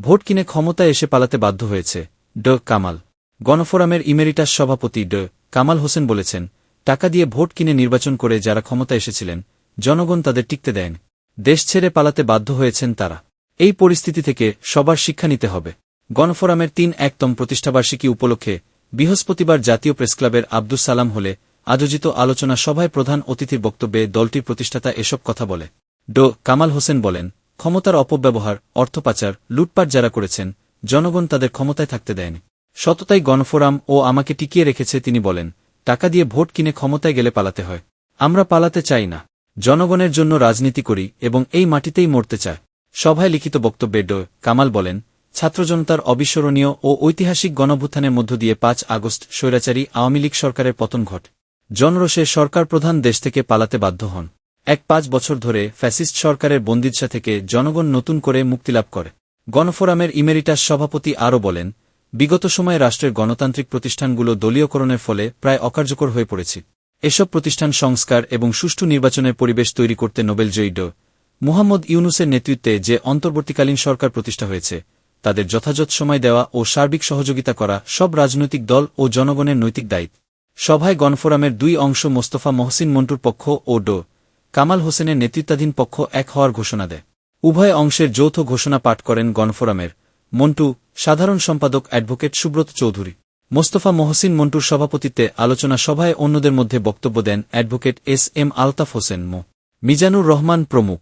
Vote কিনে ক্ষমতায় এসে পালাতে বাধ্য হয়েছে ড কামাল। গণফোরামের ইমেরিটাস সভাপতি ড কামাল হোসেন বলেছেন, টাকা দিয়ে ভোট কিনে নির্বাচন করে যারা ক্ষমতা এসেছিলেন, জনগণ তাদের টিকতে দেয়নি। দেশ ছেড়ে পালাতে বাধ্য হয়েছেন তারা। এই পরিস্থিতি থেকে সবার শিক্ষা নিতে হবে। গণফোরামের তিন একতম প্রতিষ্ঠাবার্ষিকী উপলক্ষে বৃহস্পতিবার জাতীয় প্রেসক্লাবের আব্দুস সালাম হলে আয়োজিত আলোচনা সভায় প্রধান অতিথির বক্তব্যে দলটির প্রতিষ্ঠাতা এসব কথা বলে। ড কামাল হোসেন বলেন ক্ষমতার অপব্যবহার, অর্থপাচার, লুটপাট যারা করেছেন, জনগণ তাদের ক্ষমতায় থাকতে দেয়নি। সততাই গণফোরাম ও আমাকে টিকিয়ে রেখেছে তিনি বলেন, টাকা দিয়ে ভোট কিনে ক্ষমতায় গেলে পালাতে হয়। আমরা পালাতে চাই না। জনগণের জন্য রাজনীতি করি এবং এই মাটিতেই মরতে চায় সভায় লিখিত বক্তব্যে ড. কামাল বলেন ছাত্রজনতার অবিস্মরণীয় ও ঐতিহাসিক গণভুত্থানের মধ্য দিয়ে পাঁচ আগস্ট স্বৈরাচারী আওয়ামী লীগ সরকারের পতন ঘটে। জনরোষে সরকার প্রধান দেশ থেকে পালাতে বাধ্য হন। এক পাঁচ বছর ধরে ফ্যাসিস্ট সরকারের বন্দিদশা থেকে জনগণ নতুন করে মুক্তিলাভ করে। গণফোরামের ইমেরিটাস সভাপতি আরও বলেন, বিগত সময়ে রাষ্ট্রের গণতান্ত্রিক প্রতিষ্ঠানগুলো দলীয়করণের ফলে প্রায় অকার্যকর হয়ে পড়েছে। এসব প্রতিষ্ঠান সংস্কার এবং সুষ্ঠু নির্বাচনের পরিবেশ তৈরি করতে নোবেলজয়ী ড। মুহাম্মদ ইউনুসের নেতৃত্বে যে অন্তর্বর্তীকালীন সরকার প্রতিষ্ঠা হয়েছে, তাদের যথাযথ সময় দেওয়া ও সার্বিক সহযোগিতা করা সব রাজনৈতিক দল ও জনগণের নৈতিক দায়িত্ব। সভায় গণফোরামের দুই অংশ মোস্তফা মহসিন মন্টুর পক্ষ ও ড। কামাল হোসেনের নেতৃত্বাধীন পক্ষ এক হওয়ার ঘোষণা দেয়। উভয় অংশের যৌথ ঘোষণা পাঠ করেন গণফোরামের মন্টু, সাধারণ সম্পাদক অ্যাডভোকেট সুব্রত চৌধুরী। মোস্তফা মহসিন মন্টুর সভাপতিত্বে আলোচনা সভায় অন্যদের মধ্যে বক্তব্য দেন advocate S M Altaf Hossain Md. Mizanur Rahman প্রমুখ।